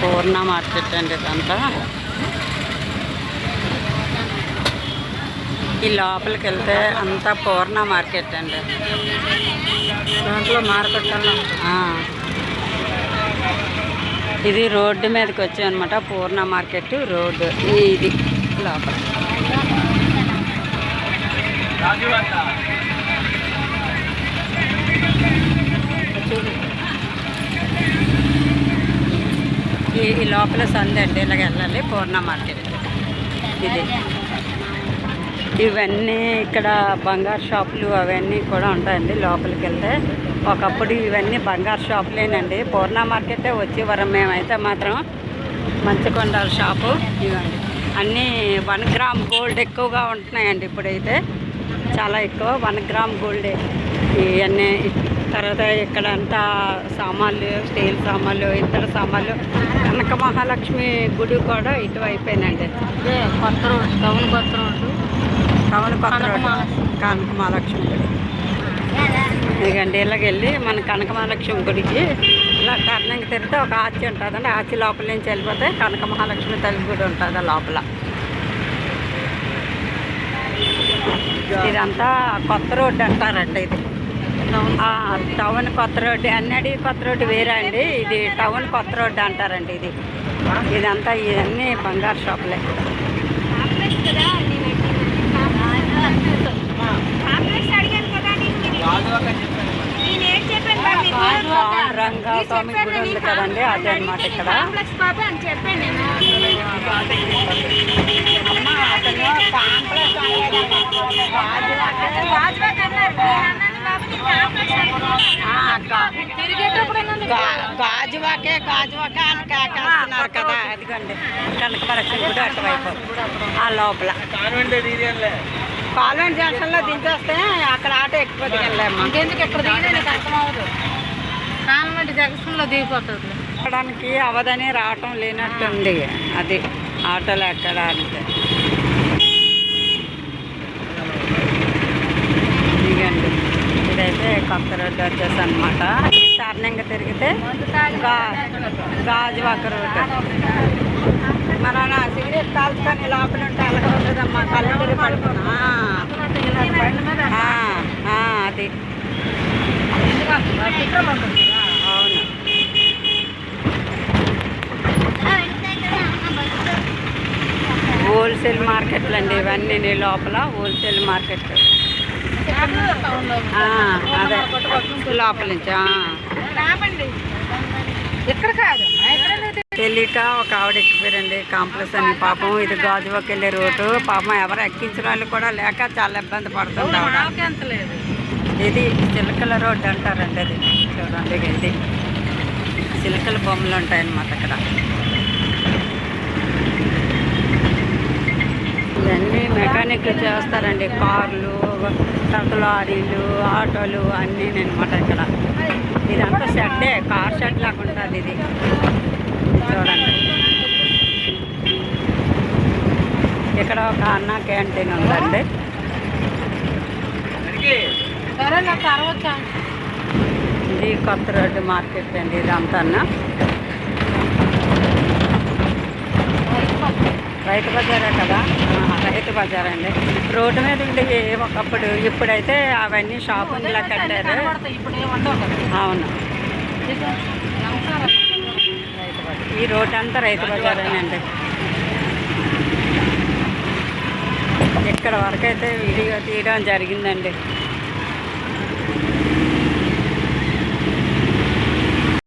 పూర్ణ market అండి ఇదంతా. ఈ లోపలికి వెళ్తే అంతా పూర్ణ మార్కెట్ అండి. దాంట్లో మార్కెట్ ఇది రోడ్డు మీదకి వచ్చాయన్నమాట పూర్ణ మార్కెట్ రోడ్డు. ఇది లోపల ఈ ఈ లోపల సందే అండి ఇలాగ వెళ్ళాలి పూర్ణ మార్కెట్. ఇది. ఇవన్నీ ఇక్కడ బంగారు షాపులు అవన్నీ కూడా ఉంటాయండి లోపలికి వెళ్తే. ఒకప్పుడు ఇవన్నీ బంగారు షాపులేనండి. పూర్ణ మార్కెటే వచ్చేవారం మేమైతే మాత్రం మంచికొండాల షాపు ఇవ్వండి. అన్నీ వన్ గ్రామ్ గోల్డ్ ఎక్కువగా ఉంటున్నాయండి ఇప్పుడైతే. చాలా ఎక్కువ వన్ గ్రామ్ గోల్డే. ఇవన్నీ తర్వాత ఇక్కడ అంతా సామాన్లు స్టీల్ సామాన్లు ఇతర సామాన్లు కనక మహాలక్ష్మి గుడి కూడా ఇటు అయిపోయిందండి కొత్త రోడ్ టౌన్ కొత్త రోడ్డు. టౌన్ కొత్త కనక రోడ్డు. మహాలక్ష్మి. కనక మహాలక్ష్మి గుడి. ఇదిగండి ఇలాగ వెళ్ళి మన కనక మహాలక్ష్మి గుడికి ఇలా టర్నింగ్ తిరిగితే ఒక ఆచి ఉంటుందండి. ఆచి లోపల నుంచి వెళ్ళిపోతే కనక మహాలక్ష్మి తల్లి గుడి ఉంటుంది లోపల. ఇదంతా కొత్త రోడ్డు అంటారండి ఇది. టౌన్ కొత్త రోడ్డు అన్నడి కొత్త రోడ్డు వేరే అండి ఇది టౌన్ కొత్త రోడ్డు అంటారండి ఇది ఇదంతా ఇవన్నీ బంగారు షాపులే రంగా స్వామి గుడి ఉంది కదండి అదే అనమాట ఇక్కడ అమ్మ అతను కాంప్లెక్స్ గాజువాకే గాజువాకే అని కేకేస్తున్నారు కదా. అదిగోండి. కనక మహాలక్ష్మి గుడి అటువైపు ఆ లోపల. కాల్వెంట్ జంక్షన్లో దించేస్తే అక్కడ ఆటో ఎక్కువ దిగలేమ్మా ఇంకెందుకు ఎక్కడ దిగినా నీకు అర్థం అవ్వదు. కాన్వెంట్ జంక్షన్లో దిగిపోతుంది. ఎక్కడానికి అవదని రావటం లేనట్టుంది. అది ఆటోలో ఎక్కడానికి ఇదిగండి ఇదైతే కొత్త రోడ్డు వచ్చేసి అనమాట ఈ టర్నింగ్ తిరిగితే గా గాజువాక రోడ్డు మన సిగరెట్ కాల్చుకొని లోపల ఉంటే అలాగ ఉంటుందమ్మా. కళ్ళు పడుకున్నా. అది. అవును. హోల్సేల్ మార్కెట్లు అండి ఇవన్నీ నీ లోపల హోల్సేల్ మార్కెట్ అదే. లోపల నుంచి. ఇక్కడ కాదు. తెలియక ఒక ఆవిడ ఎక్కిపోయారండి కాంప్లెక్స్ అని పాపం. ఇది గాజువాకి వెళ్ళే రోడ్డు పాపం ఎవరు ఎక్కించిన వాళ్ళు కూడా లేక చాలా ఇబ్బంది పడుతుంది ఆవిడ. ఇది చిలకల రోడ్డు అంటారండి అది. చూడండి ఇది. చిలకల బొమ్మలు ఉంటాయన్నమాట అక్కడ. ఇవన్నీ మెకానిక్ చేస్తారండి. కార్లు తర్వాత లారీలు ఆటోలు అన్నీ అనమాట ఇక్కడ. ఇదంతా షెడ్డే కార్ షెడ్ లాగా ఉంటుంది ఇది. చూడండి. ఇక్కడ ఒక అన్న క్యాంటీన్ ఉందండి. ఇది కొత్త రోడ్డు మార్కెట్ అండి ఇదంతా రైతు బజారే కదా? రైతు బజార్ అండి. రోడ్డు మీద ఉండే ఒకప్పుడు ఇప్పుడైతే అవన్నీ షాపింగ్లా కట్టారు. అవును. ఈ రోడ్ అంతా రైతు బజారేనండి ఇక్కడ వరకు అయితే వీడియో తీయడం జరిగిందండి.